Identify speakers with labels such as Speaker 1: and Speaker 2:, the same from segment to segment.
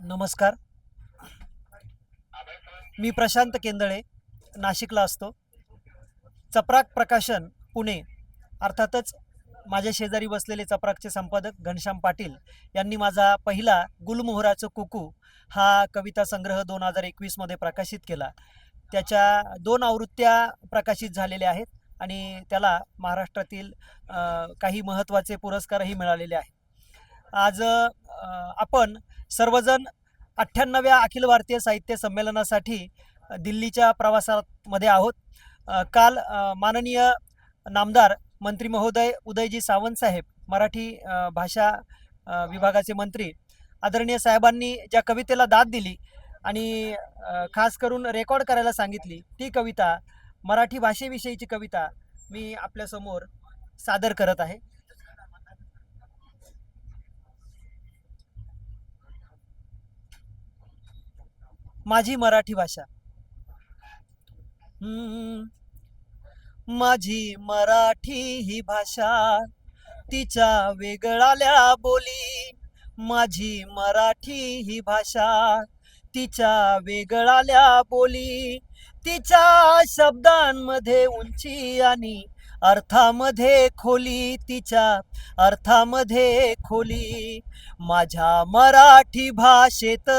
Speaker 1: नमस्कार. मी प्रशांत केंदळे नाशिकला असतो. चपराक प्रकाशन पुणे. अर्थातच माझ्या शेजारी बसलेले चपराकचे संपादक घनश्याम पाटील यांनी माझा पहिला गुलमोहराचं कुकू हा कविता संग्रह दोन हजार एकवीसमध्ये प्रकाशित केला. त्याच्या दोन आवृत्त्या प्रकाशित झालेल्या आहेत आणि त्याला महाराष्ट्रातील काही महत्त्वाचे पुरस्कारही मिळालेले आहेत. आज आपण सर्वजण अठ्ठ्याण्णव्या अखिल भारतीय साहित्य संमेलनासाठी दिल्लीच्या प्रवासामध्ये आहोत. काल माननीय नामदार मंत्री महोदय उदयजी सावंत साहेब मराठी भाषा विभागाचे मंत्री आदरणीय साहेबांनी ज्या कवितेला दाद दिली आणि खास करून रेकॉर्ड करायला सांगितली ती कविता मराठी भाषेविषयीची कविता मी आपल्यासमोर सादर करत आहे. माझी मराठी भाषा. माझी मराठी ही भाषा तिच्या वेगळाल्या बोली. माझी मराठी ही भाषा तिच्या वेगळाल्या बोली. तिच्या शब्दांमध्ये उंची आणि अर्थामध्ये खोली तिच्या अर्थामध्ये खोली माझ्या मराठी भाषेत.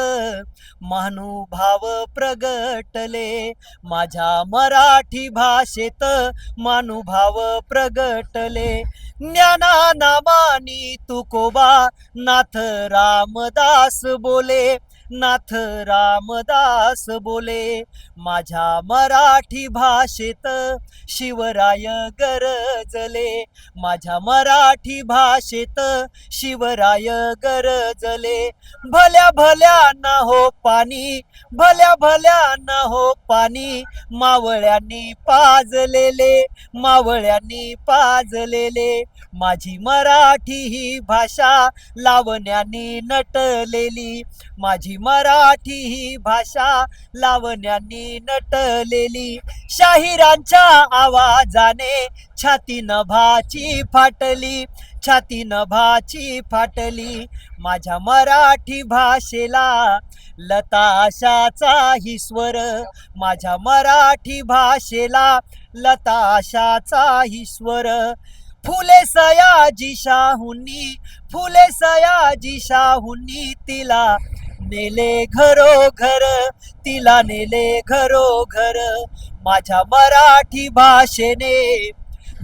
Speaker 1: मानुभाव प्रगटले माझ्या मराठी भाषेत. मानुभाव प्रगटले ज्ञाना नामानी तुकोबा नाथ रामदास बोले. नाथ रामदास बोले माझ्या मराठी भाषेत शिवराय गरजले. माझ्या मराठी भाषेत शिवराय गरजले. भल्या भल्या ना हो पाणी भल्या भल्या ना हो पाणी मावळ्यांनी पाजलेले मावळ्यांनी पाजलेले. माझी मराठी ही भाषा लावण्यानी नटलेली. माझी मराठी ही भाषा लावण्यानी नटलेली. शाहिरांच्या आवाजाने छाती नभाची फाटली छाती नभाची फाटली. माझ्या मराठी भाषेला लताशाचा ही स्वर. माझ्या मराठी भाषेला लताशाचा ही स्वर. फुले सयाजी शाहूंनी फुले सयाजी शाहूंनी तिला नेले घरो घर तिला नेले घरो घर माझ्या मराठी भाषेने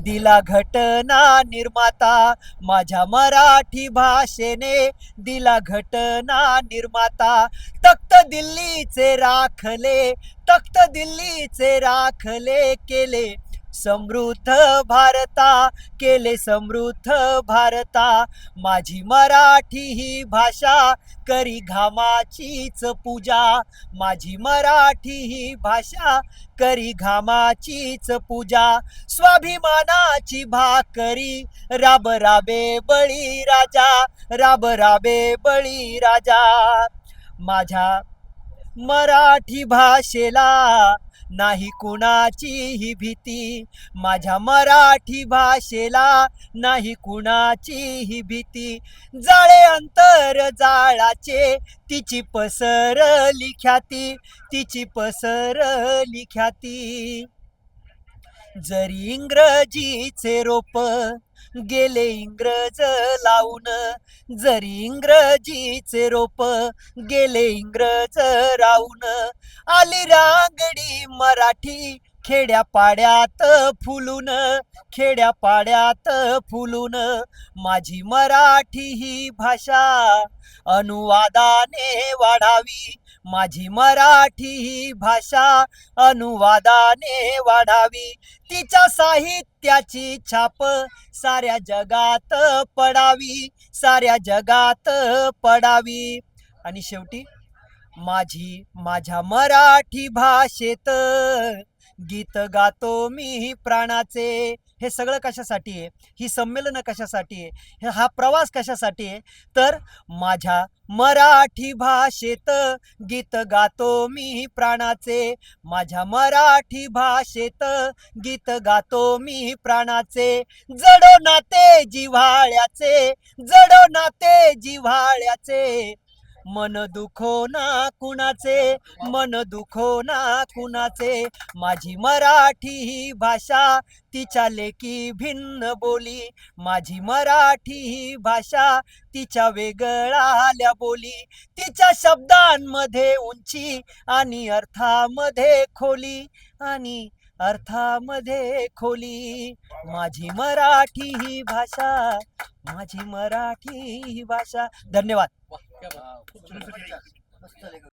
Speaker 1: दिला घटना निर्माता माझ्या मराठी भाषेने दिला घटना निर्माता. तख्त दिल्लीचे राखले तख्त दिल्लीचे राखले केले. समृद्ध भारता केले समृद्ध भारता. माझी मराठी ही भाषा करी घामाचीच पूजा. माझी मराठी ही भाषा करी घामाचीच पूजा. स्वाभिमानाची भाकरी राब राबे बळी राजा राब राबे बळी राजा. माझ्या मराठी भाषेला नाही कुणाची ही भीती. माझ्या मराठी भाषेला नाही कुणाची ही भीती. जाळे अंतर जाळाचे तिची पसरली ख्याती तिची पसरली ख्याती जरी इंग्रजीचे रोप गेले इंग्रज लावून जरी इंग्रजीचे रोप गेले इंग्रज राहून आली रांगडी मराठी खेड्या पाड्यात फुलून खेड्या पाड्यात फुलून माझी मराठी ही भाषा अनुवादाने वाढावी. माझी मराठी ही भाषा अनुवादाने वाढावी. तिच्या साहित्याची छाप साऱ्या जगात पडावी. साऱ्या जगात पडावी. आणि शेवटी माझी माझ्या मराठी भाषेत गीत गातो मी प्राणाचे. हे सगळं कशासाठी आहे? ही संमेलनं कशासाठी आहे? हा प्रवास कशासाठी आहे? तर माझ्या मराठी भाषेत गीत गातो मी प्राणाचे. माझ्या मराठी भाषेत गीत गातो मी प्राणाचे. जडो नाते जिव्हाळ्याचे. जडो नाते जिव्हाळ्याचे. मन दुखो ना कुणाचे? मन दुखो ना कुणाचे? माझी मराठी ही भाषा तिच्या लेकी भिन्न बोली. माझी मराठी ही भाषा तिच्या वेगळाल्या बोली. तिच्या शब्दांमध्ये उंची आणि अर्थामध्ये खोली आणि अर्थामध्ये खोली. माझी मराठी ही भाषा माझी मराठी ही भाषा. धन्यवाद. 要不就是这个